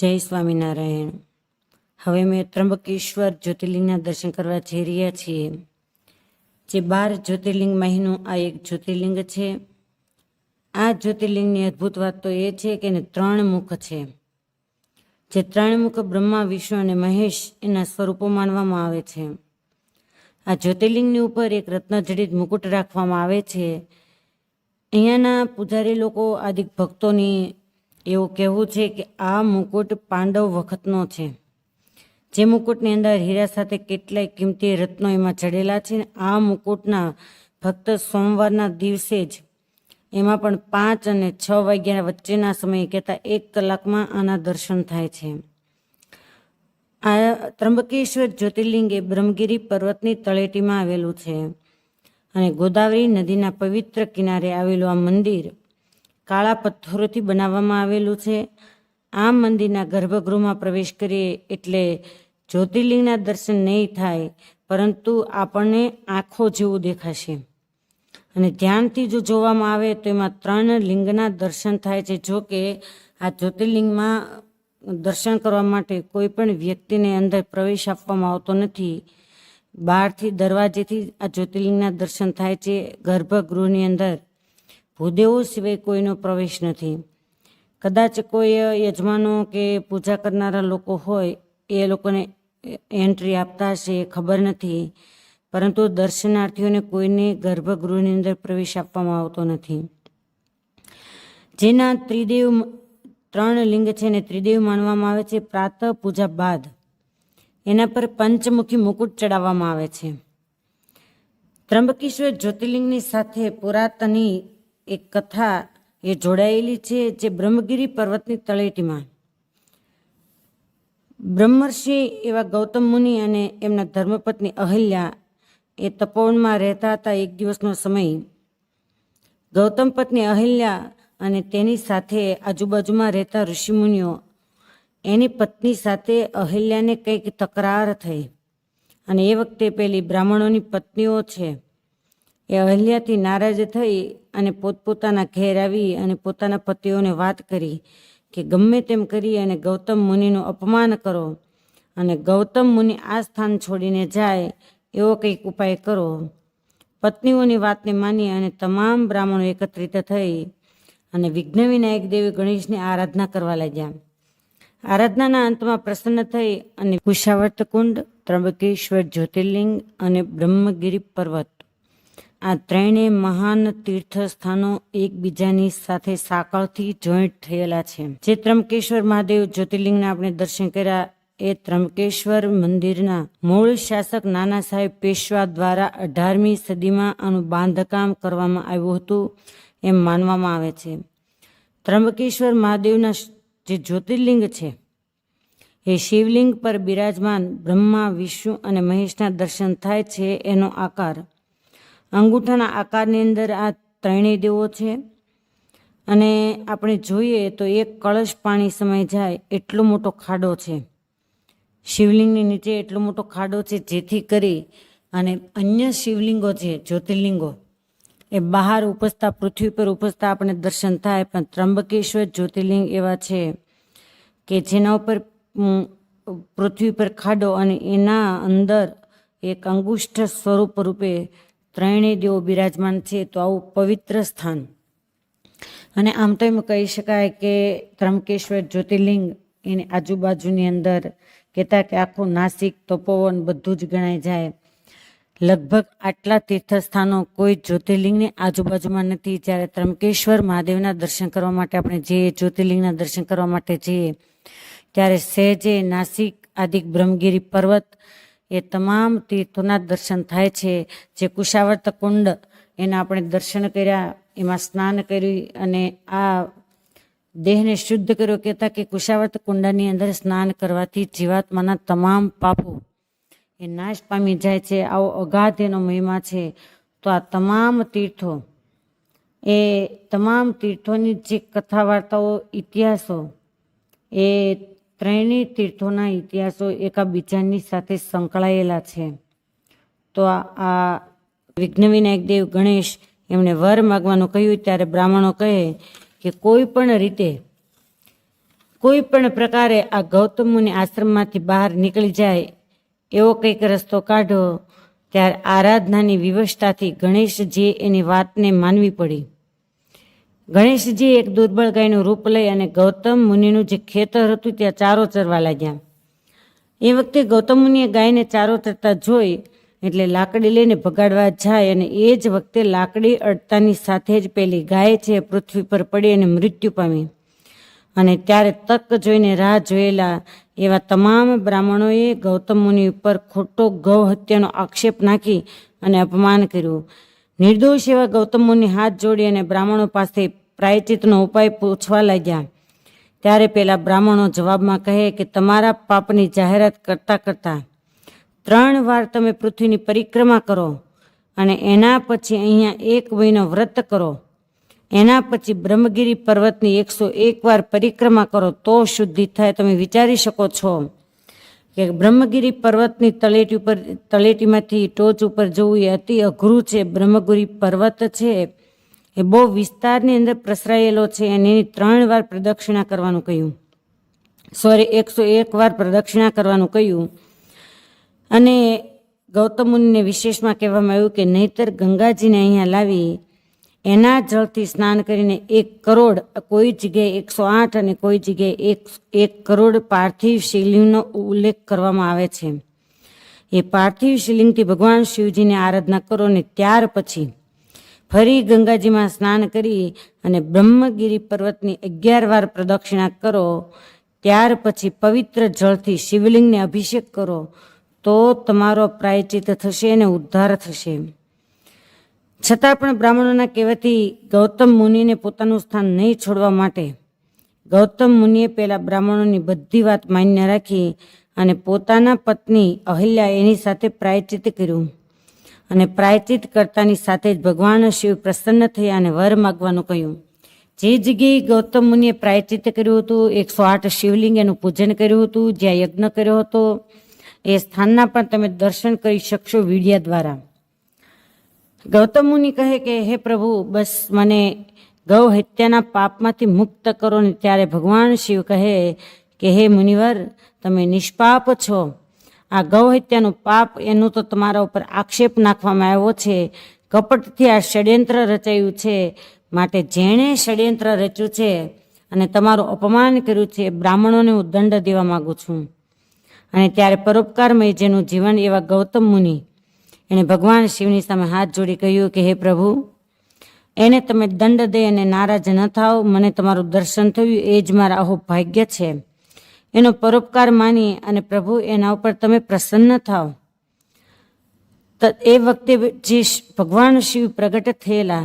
જય સ્વામિનારાયણ. હવે મેં ત્રંબકેશ્વર જ્યોતિર્લિંગના દર્શન કરવા જઈ રહ્યા છીએ. જે બાર જ્યોતિર્લિંગ મહિનું આ એક જ્યોતિર્લિંગ છે. આ જ્યોતિર્લિંગની અદ્ભુત વાત તો એ છે કે એને ત્રણ મુખ છે. જે ત્રણ મુખ બ્રહ્મા, વિષ્ણુ અને મહેશ એના સ્વરૂપો માનવામાં આવે છે. આ જ્યોતિર્લિંગની ઉપર એક રત્નજડિત મુકુટ રાખવામાં આવે છે. અહીંયાના પૂજારી લોકો, આદિક ભક્તોની એવું કહેવું છે કે આ મુકુટ પાંડવ વખતનો છે. જે મુકુટની અંદર હીરા સાથે કેટલાય કિંમતી રત્નો એમાં ચડેલા છે આ મુકુટના ફક્ત સોમવારના દિવસે જ એમાં પણ પાંચ અને છ વાગ્યા વચ્ચેના સમયે કહેતા એક કલાકમાં આના દર્શન થાય છે. આ ત્રંબકેશ્વર જ્યોતિર્લિંગ એ બ્રહ્મગીરી પર્વતની તળેટીમાં આવેલું છે અને ગોદાવરી નદીના પવિત્ર કિનારે આવેલું આ મંદિર કાળા પથ્થરોથી બનાવવામાં આવેલું છે. આ મંદિરના ગર્ભગૃહમાં પ્રવેશ કરીએ એટલે જ્યોતિર્લિંગના દર્શન નહીં થાય, પરંતુ આપણને આંખો જેવું દેખાશે. અને ધ્યાનથી જો જોવામાં આવે તો એમાં ત્રણ લિંગના દર્શન થાય છે. જો કે આ જ્યોતિર્લિંગમાં દર્શન કરવા માટે કોઈ પણ વ્યક્તિને અંદર પ્રવેશ આપવામાં આવતો નથી. બહારથી દરવાજેથી આ જ્યોતિર્લિંગના દર્શન થાય છે ગર્ભગૃહની અંદર. ભૂદેવો સિવાય કોઈનો પ્રવેશ નથી. કદાચ કોઈ યજમાનો કે પૂજા કરનારા લોકો હોય, એ લોકોને એન્ટ્રી આપતા હશે ખબર નથી. પરંતુ દર્શનાર્થીઓને કોઈને ગર્ભગૃહની અંદર પ્રવેશ આપવામાં આવતો નથી. જેના ત્રિદેવ ત્રણ લિંગ છે ને ત્રિદેવ માનવામાં આવે છે પ્રાતઃ પૂજા બાદ. એના પર પંચમુખી મુકુટ ચડાવવામાં આવે છે. ત્રંબકેશ્વર જ્યોતિર્લિંગની સાથે પુરાતની એક કથા એ જોડાયેલી છે જે બ્રહ્મગીરી પર્વતની તળેટીમાં. બ્રહ્મર્ષિ એવા ગૌતમ મુનિ અને એમના ધર્મપત્ની અહલ્યા એ તપોવનમાં રહેતા હતા એક દિવસનો સમય. ગૌતમ પત્ની અહલ્યા અને તેની સાથે આજુબાજુમાં રહેતા ઋષિમુનિઓ એની પત્ની સાથે અહલ્યાને કંઈક તકરાર થઈ. અને એ વખતે પેલી બ્રાહ્મણોની પત્નીઓ છે. એ અહલ્યાથી નારાજ થઈ અને પોતપોતાના ઘેર આવી અને પોતાના પતિઓને વાત કરી કે ગમે તેમ કરી અને ગૌતમ મુનિનું અપમાન કરો અને ગૌતમ મુનિ આ સ્થાન છોડીને જાય એવો કંઈક ઉપાય કરો. પત્નીઓની વાતને માની અને તમામ બ્રાહ્મણો એકત્રિત થઈ અને વિઘ્ન વિનાયક દેવી ગણેશની આરાધના કરવા લાગ્યા. આરાધનાના અંતમાં પ્રસન્ન થઈ અને કુશાવર્ત કુંડ ત્રંબકેશ્વર જ્યોતિર્લિંગ અને બ્રહ્મગીરી પર્વત આ ત્રણેય મહાન તીર્થ સ્થાનો એકબીજાની સાથે સાંકળથી જોઈન્ટ થયેલા છે. જે ત્રંબકેશ્વર મહાદેવ જ્યોતિર્લિંગના આપણે દર્શન કર્યા, એ ત્રંબકેશ્વર મંદિરના મૂળ શાસક નાના સાહેબ પેશવા દ્વારા અઢારમી સદીમાં આનું બાંધકામ કરવામાં આવ્યું હતું, એમ માનવામાં આવે છે. ત્રંબકેશ્વર મહાદેવના જે જ્યોતિર્લિંગ છે, એ શિવલિંગ પર બિરાજમાન બ્રહ્મા, વિષ્ણુ અને મહેશના દર્શન થાય છે એનો આકાર અંગૂઠાના આકારની અંદર આ ત્રણેય દેવો છે. અને આપણે જોઈએ તો એક કળશ પાણી સમય જાય એટલો મોટો ખાડો છે. શિવલિંગની નીચે એટલો મોટો ખાડો છે જેથી કરી અને અન્ય શિવલિંગો છે, જ્યોતિર્લિંગો, એ બહાર ઉપસતા પૃથ્વી પર ઉપસતા આપણે દર્શન થાય, પણ ત્રંબકેશ્વર જ્યોતિર્લિંગ એવા છે કે જેના ઉપર પૃથ્વી પર ખાડો અને એના અંદર એક અંગુષ્ઠ સ્વરૂપ રૂપે ત્રણેય દેવો બિરાજમાન છે તો આવું પવિત્ર સ્થાન. અને આમ તો એમ કહી શકાય કે ત્રંબકેશ્વર જ્યોતિર્લિંગ એની આજુબાજુની અંદર કહેતા કે આખું નાસિક, તપોવન બધું જ ગણાય જાય. લગભગ આટલા તીર્થસ્થાનો કોઈ જ્યોતિર્લિંગની આજુબાજુમાં નથી. જ્યારે ત્રંબકેશ્વર મહાદેવના દર્શન કરવા માટે આપણે જઈએ જ્યોતિર્લિંગના દર્શન કરવા માટે જઈએ, ત્યારે સહેજે નાસિક, આદિક, બ્રહ્મગીરી પર્વત એ તમામ તીર્થોના દર્શન થાય છે. જે કુશાવર્ત કુંડ, એના આપણે દર્શન કર્યા, એમાં સ્નાન કર્યું અને આ દેહને શુદ્ધ કર્યો. કહેતા કે કુશાવર્ત કુંડની અંદર સ્નાન કરવાથી જીવાત્માના તમામ પાપો એ નાશ પામી જાય છે. આવો અગાધ એનો મહિમા છે. તો આ તમામ તીર્થો, એ તમામ તીર્થોની જે કથા વાર્તાઓ ઇતિહાસો, એ ત્રણેય તીર્થોના ઇતિહાસો એકાબીજાની સાથે સંકળાયેલા છે. તો આ વિઘ્ન વિનાયક દેવ ગણેશ એમણે વર માગવાનું કહ્યું ત્યારે બ્રાહ્મણો કહે કે કોઈ પણ રીતે, કોઈ પણ પ્રકારે આ ગૌતમ મુનિ આશ્રમમાંથી બહાર નીકળી જાય એવો કંઈક રસ્તો કાઢો, ત્યારે આરાધનાની વિવશતાથી ગણેશજીએ એની વાતને માનવી પડી. ગણેશજી એક દુર્બળ ગાયનું રૂપ લઈ અને ગૌતમ મુનિનું જે ખેતર હતું ત્યાં ચારો ચરવા લાગ્યા. એ વખતે ગૌતમ મુનિએ ગાયને ચારો ચરતા જોઈ એટલે લાકડી લઈને ભગાડવા જાય અને એ જ વખતે લાકડી અડતાની સાથે જ પેલી ગાય છે પૃથ્વી પર પડી અને મૃત્યુ પામી. અને ત્યારે તક જોઈને રાહ જોયેલા એવા તમામ બ્રાહ્મણોએ ગૌતમ મુનિ ઉપર ખોટો ગૌ હત્યાનો આક્ષેપ નાખી અને અપમાન કર્યું. નિર્દોષ એવા ગૌતમ મુનિ હાથ જોડી અને બ્રાહ્મણો પાસે પ્રાયચિતનો ઉપાય પૂછવા લાગ્યા. ત્યારે પેલા બ્રાહ્મણો જવાબમાં કહે કે તમારા પાપની જાહેરાત કરતાં કરતાં ત્રણ વાર તમે પૃથ્વીની પરિક્રમા કરો અને એના પછી અહીંયા એક મહિનો વ્રત કરો. એના પછી બ્રહ્મગીરી પર્વતની એકસો એક વાર પરિક્રમા કરો, તો શુદ્ધિ થાય. તમે વિચારી શકો છો કે બ્રહ્મગીરી પર્વતની તળેટી ઉપર, તળેટીમાંથી ટોચ ઉપર જવું એ અતિ અઘરું છે. બ્રહ્મગીરી પર્વત છે એ બહુ વિસ્તારની અંદર પ્રસરાયેલો છે અને એની ત્રણ વાર પ્રદક્ષિણા કરવાનું કહ્યું. સોરી એકસો એક વાર પ્રદક્ષિણા કરવાનું કહ્યું. અને ગૌતમ મુનિને વિશેષમાં કહેવામાં આવ્યું કે નહીતર ગંગાજીને અહીંયા લાવી એના જળથી સ્નાન કરીને એક કરોડ, કોઈ જગ્યાએ એકસો આઠ અને કોઈ જગ્યાએ એક એક કરોડ પાર્થિવ શિવલિંગનો ઉલ્લેખ કરવામાં આવે છે. એ પાર્થિવ શિવલિંગથી ભગવાન શિવજીની આરાધના કરો ને ત્યાર પછી ફરી ગંગાજીમાં સ્નાન કરી અને બ્રહ્મગીરી પર્વતની અગિયાર વાર પ્રદક્ષિણા કરો, ત્યાર પછી પવિત્ર જળથી શિવલિંગને અભિષેક કરો, તો તમારો પ્રાયચિત થશે અને ઉદ્ધાર થશે. છતાં પણ બ્રાહ્મણોના કહેવાથી ગૌતમ મુનિને પોતાનું સ્થાન નહીં છોડવા માટે ગૌતમ મુનિએ પહેલાં બ્રાહ્મણોની બધી વાત માન્ય રાખી અને પોતાના પત્ની અહિલ્યા એની સાથે પ્રાયચિત કર્યું. અને પ્રાયચિત કરતાની સાથે જ ભગવાન શિવ પ્રસન્ન થયા અને વર માગવાનું કહ્યું. જે જગ્યાએ ગૌતમ મુનિએ પ્રાયચિત કર્યું હતું, એકસો આઠ શિવલિંગ એનું પૂજન કર્યું હતું, જ્યાં યજ્ઞ કર્યો હતો, એ સ્થાનના પણ તમે દર્શન કરી શકશો વીડિયા દ્વારા. ગૌતમ મુનિ કહે કે, હે પ્રભુ, બસ મને ગૌ હત્યાના પાપમાંથી મુક્ત કરો. ને ત્યારે ભગવાન શિવ કહે કે, હે મુનિવર, તમે નિષ્પાપ છો. આ ગૌ હત્યાનું પાપ એનું તો તમારા ઉપર આક્ષેપ નાખવામાં આવ્યો છે. કપટથી આ ષડયંત્ર રચાયું છે માટે જેણે ષડયંત્ર રચ્યું છે અને તમારું અપમાન કર્યું છે બ્રાહ્મણોને હું દંડ દેવા માગું છું. અને ત્યારે પરોપકારમય જેનું જીવન એવા ગૌતમ મુનિ એણે ભગવાન શિવની સામે હાથ જોડી કહ્યું કે, હે પ્રભુ, એને તમે દંડ દે અને નારાજ ન થાવ મને તમારું દર્શન થયું. એ જ મારા અહો ભાગ્ય છે. એનો પરોપકાર માની અને પ્રભુ એના ઉપર તમે પ્રસન્ન થાઓ. એ વખતે જે ભગવાન શિવ પ્રગટ થયેલા,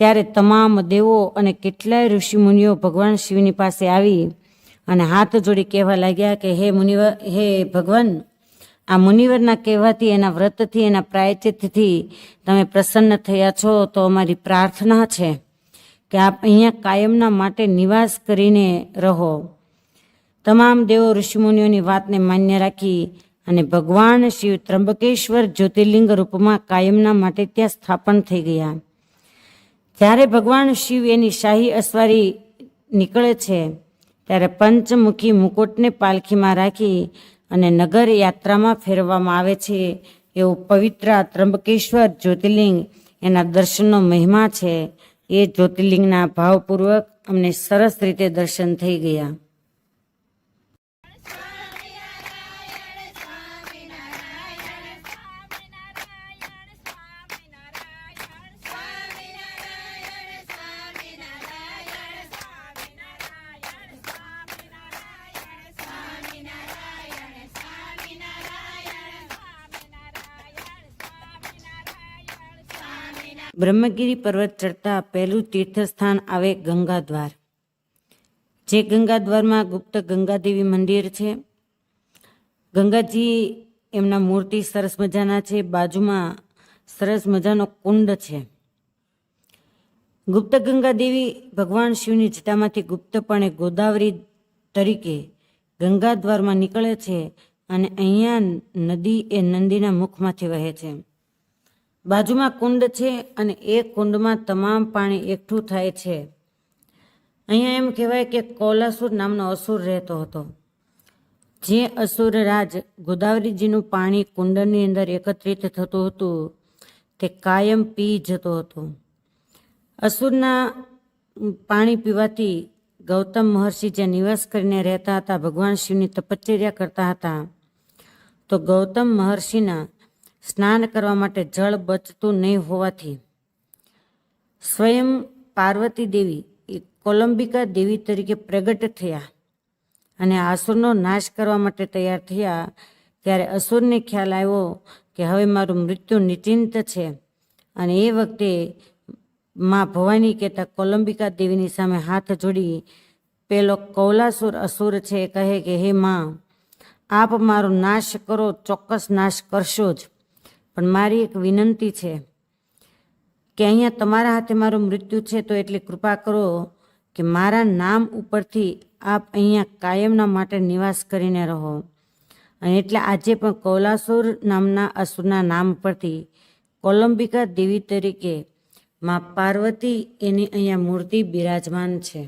ત્યારે તમામ દેવો અને કેટલાય ઋષિમુનિઓ ભગવાન શિવની પાસે આવી અને હાથ જોડી કહેવા લાગ્યા કે, હે મુનિવર હે ભગવાન, આ મુનિવરના કહેવાથી, એના વ્રતથી, એના પ્રાયચિતથી તમે પ્રસન્ન થયા છો, તો અમારી પ્રાર્થના છે કે આપ અહીંયા કાયમના માટે નિવાસ કરીને રહો. તમામ દેવો ઋષિમુનિઓની વાતને માન્ય રાખી અને ભગવાન શિવ ત્રંબકેશ્વર જ્યોતિર્લિંગ રૂપમાં કાયમના માટે ત્યાં સ્થાપન થઈ ગયા. જ્યારે ભગવાન શિવ એની શાહી અસવારી નીકળે છે, ત્યારે પંચમુખી મુકુટને પાલખીમાં રાખી અને નગર યાત્રામાં ફેરવવામાં આવે છે એવું પવિત્ર ત્રંબકેશ્વર જ્યોતિર્લિંગ એના દર્શનનો મહિમા છે. એ જ્યોતિર્લિંગના ભાવપૂર્વક અમને સરસ રીતે દર્શન થઈ ગયા. બ્રહ્મગીરી પર્વત ચડતા પહેલું તીર્થસ્થાન આવે ગંગાદ્વાર. જે ગંગાદ્વારમાં ગુપ્ત ગંગાદેવી મંદિર છે. ગંગાજી એમના મૂર્તિ સરસ મજાના છે. બાજુમાં સરસ મજાનો કુંડ છે. ગુપ્ત ગંગાદેવી ભગવાન શિવની જટામાંથી ગુપ્તપણે ગોદાવરી તરીકે ગંગાદ્વારમાં નીકળે છે અને અહીંયા નદી એ નંદીના મુખમાંથી વહે છે. બાજુમાં કુંડ છે અને એ કુંડમાં તમામ પાણી એકઠું થાય છે. અહીંયા એમ કહેવાય કે કોલાસુર નામનો અસુર રહેતો હતો. જે અસુર રાજ ગોદાવરીજીનું પાણી કુંડની અંદર એકત્રિત થતું હતું, તે કાયમ પી જતો હતો. અસુરના પાણી પીવાથી ગૌતમ મહર્ષિ જે નિવાસ કરીને રહેતા હતા, ભગવાન શિવની તપશ્ચર્યા કરતા હતા, તો ગૌતમ મહર્ષિના સ્નાન કરવા માટે જળ બચતું નહીં હોવાથી સ્વયં પાર્વતી દેવી એ કોલંબિકા દેવી તરીકે પ્રગટ થયા અને આસુરનો નાશ કરવા માટે તૈયાર થયા ત્યારે અસુરને ખ્યાલ આવ્યો કે હવે મારું મૃત્યુ નિચિંત છે અને એ વખતે માં ભવાની કહેતા કોલંબિકા દેવીની સામે હાથ જોડી, પેલો કૌલાસુર અસુર છે, કહે કે, હે માં, આપ મારો નાશ કરો, ચોક્કસ નાશ કરશો જ. પણ મારી એક વિનંતી છે કે અહીંયા તમારા હાથે મારું મૃત્યુ છે, તો એટલી કૃપા કરો કે મારા નામ ઉપરથી આપ અહીંયા કાયમના માટે નિવાસ કરીને રહો. અને એટલે આજે પણ કૌલાસુર નામના અસુરના નામ પરથી કોલંબિકા દેવી તરીકે માં પાર્વતી એની અહીંયા મૂર્તિ બિરાજમાન છે.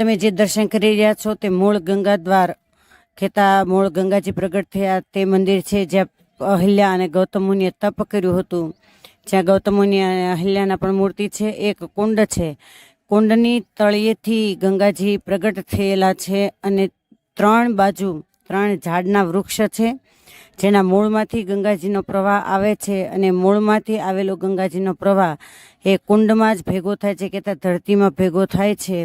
તમે જે દર્શન કરી રહ્યા છો તે મૂળ ગંગા દ્વાર, ખેતા મૂળ ગંગાજી પ્રગટ થયા, તે મંદિર છે જ્યાં અહિલ્યા અને ગૌતમ મુનિએ તપ કર્યું હતું. જ્યાં ગૌતમ મુનિ અને અહિલ્યાના પણ મૂર્તિ છે, એક કુંડ છે. કુંડની તળિયેથી ગંગાજી પ્રગટ થયેલા છે અને ત્રણ બાજુ, ત્રણ ઝાડના વૃક્ષ છે, જેના મૂળમાંથી ગંગાજીનો પ્રવાહ આવે છે અને મૂળમાંથી આવેલો ગંગાજીનો પ્રવાહ એ કુંડમાં જ ભેગો થાય છે કે ત્યાં ધરતીમાં ભેગો થાય છે.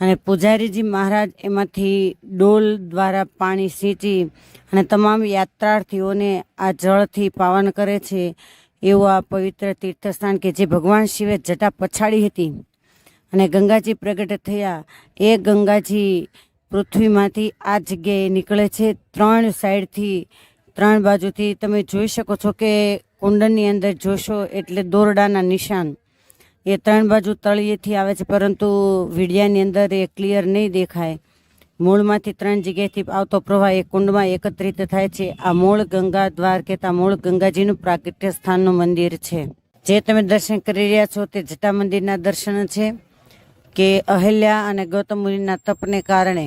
અને પૂજારીજી મહારાજ એમાંથી ડોલ દ્વારા પાણી સિંચી અને તમામ યાત્રાર્થીઓને આ જળથી પાવન કરે છે એવું આ પવિત્ર તીર્થસ્થાન કે જે ભગવાન શિવે જટા પછાડી હતી. અને ગંગાજી પ્રગટ થયા. એ ગંગાજી પૃથ્વીમાંથી આ જગ્યાએ નીકળે છે. ત્રણ સાઈડથી ત્રણ બાજુથી તમે જોઈ શકો છો કે કુંડનની અંદર જોશો એટલે દોરડાના નિશાન. એ ત્રણ બાજુ તળિયેથી આવે છે, પરંતુ વિડિયાની અંદર એ ક્લિયર નહીં દેખાય. મૂળમાંથી ત્રણ જગ્યાએથી આવતો પ્રવાહ એ કુંડમાં એકત્રિત થાય છે. આ મૂળ ગંગા દ્વાર કહેતા મૂળ ગંગાજીનું પ્રાગટ્ય સ્થાનનું મંદિર છે. જે તમે દર્શન કરી રહ્યા છો તે જટા મંદિરના દર્શન છે કે અહલ્યા અને ગૌતમ મુનિના તપને કારણે.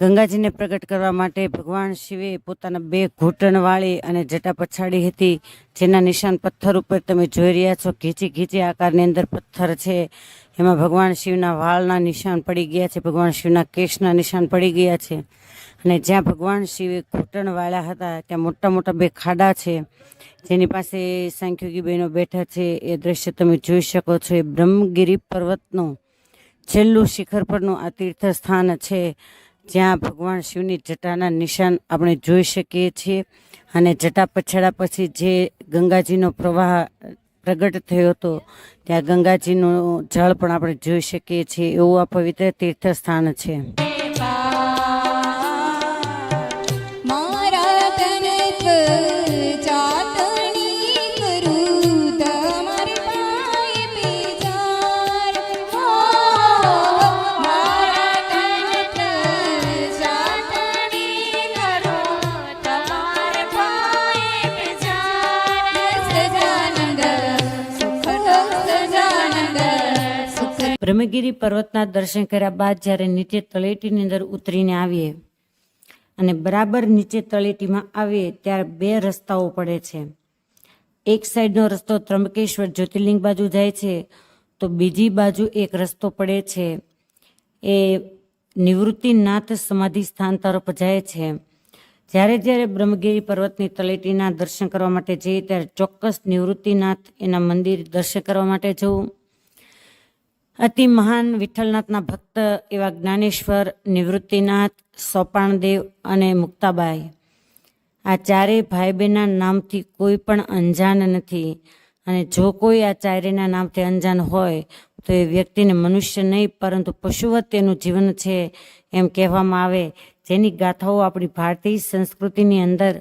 ગંગાજીને પ્રગટ કરવા માટે ભગવાન શિવે પોતાના બે ઘૂંટણ વાળી અને જટા પછાડી હતી, જેના નિશાન પથ્થર ઉપર તમે જોઈ રહ્યા છો. ઘીચી ઘીચી આકારની અંદર પથ્થર છે. એમાં ભગવાન શિવના વાળના નિશાન પડી ગયા છે. ભગવાન શિવના કેશના નિશાન પડી ગયા છે. અને જ્યાં ભગવાન શિવે ઘૂંટણ વાળ્યા હતા, ત્યાં મોટા મોટા બે ખાડા છે. જેની પાસે સાંખ્યોગી બહેનો બેઠા છે. એ દ્રશ્ય તમે જોઈ શકો છો. એ બ્રહ્મગીરી પર્વતનું છેલ્લું શિખર પરનું આ તીર્થ સ્થાન છે. જ્યાં ભગવાન શિવની જટાના નિશાન આપણે જોઈ શકીએ છીએ અને જટા પછાડા પછી જે ગંગાજીનો પ્રવાહ પ્રગટ થયો હતો, ત્યાં ગંગાજીનું જળ પણ આપણે જોઈ શકીએ છીએ. એવું આ પવિત્ર તીર્થસ્થાન છે. બ્રહ્મગીરી પર્વતના દર્શન કર્યા બાદ જ્યારે નીચે તળેટીની અંદર ઉતરીને આવીએ અને બરાબર નીચે તળેટીમાં આવીએ ત્યારે બે રસ્તાઓ પડે છે. એક સાઈડનો રસ્તો ત્રંબકેશ્વર જ્યોતિર્લિંગ બાજુ જાય છે, તો બીજી બાજુ એક રસ્તો પડે છે. એ નિવૃત્તિનાથ સમાધિ સ્થાન તરફ જાય છે. જ્યારે જ્યારે બ્રહ્મગીરી પર્વતની તળેટીના દર્શન કરવા માટે જઈએ ત્યારે ચોક્કસ નિવૃત્તિનાથ એના મંદિર દર્શન કરવા માટે જવું. અતિ મહાન વિઠ્ઠલનાથના ભક્ત એવા જ્ઞાનેશ્વર, નિવૃત્તિનાથ સોપાણદેવ અને મુક્તાબાઈ. આ ચારેય ભાઈ બહેનના નામથી કોઈ પણ અંજાન નથી અને જો કોઈ આ ચારેયના નામથી અંજાન હોય તો એ વ્યક્તિને મનુષ્ય નહીં, પરંતુ પશુવત તેનું જીવન છે એમ કહેવામાં આવે. જેની ગાથાઓ આપણી ભારતીય સંસ્કૃતિની અંદર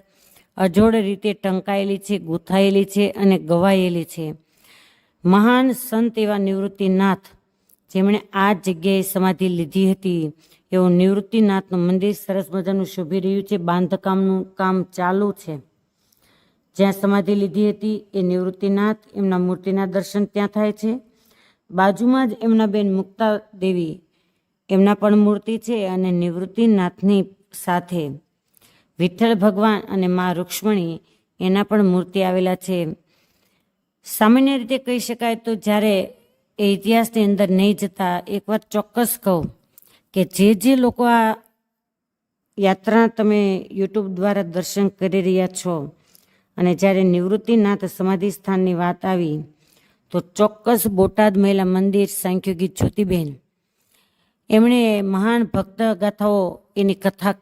અજોડ રીતે ટંકાયેલી છે, ગૂંથાયેલી છે અને ગવાયેલી છે. મહાન સંત એવા નિવૃત્તિનાથ જેમણે આ જગ્યાએ સમાધિ લીધી હતી. એવું નિવૃત્તિનાથનું મંદિર સરસ મજાનું શોભી રહ્યું છે. બાંધકામનું કામ ચાલુ છે. જ્યાં સમાધિ લીધી હતી એ નિવૃત્તિનાથ એમના મૂર્તિના દર્શન ત્યાં થાય છે. બાજુમાં જ એમના બેન મુક્તા દેવી એમના પણ મૂર્તિ છે અને નિવૃત્તિનાથની સાથે. વિઠ્ઠલ ભગવાન અને મા રૂક્ષ્મણી એના પણ મૂર્તિ આવેલા છે. સામાન્ય રીતે કહી શકાય તો જ્યારે એ ઇતિહાસની અંદર નહીં જતા એક વાત ચોક્કસ કહું કે જે જે લોકો આ યાત્રા તમે યુટ્યુબ દ્વારા દર્શન કરી રહ્યા છો અને જ્યારે નિવૃત્તિનાથ સમાધિ સ્થાનની વાત આવી, તો ચોક્કસ બોટાદ મહિલા મંદિર સાંખ્યોગી જ્યોતિબેન. એમણે મહાન ભક્ત ગાથાઓ એની કથા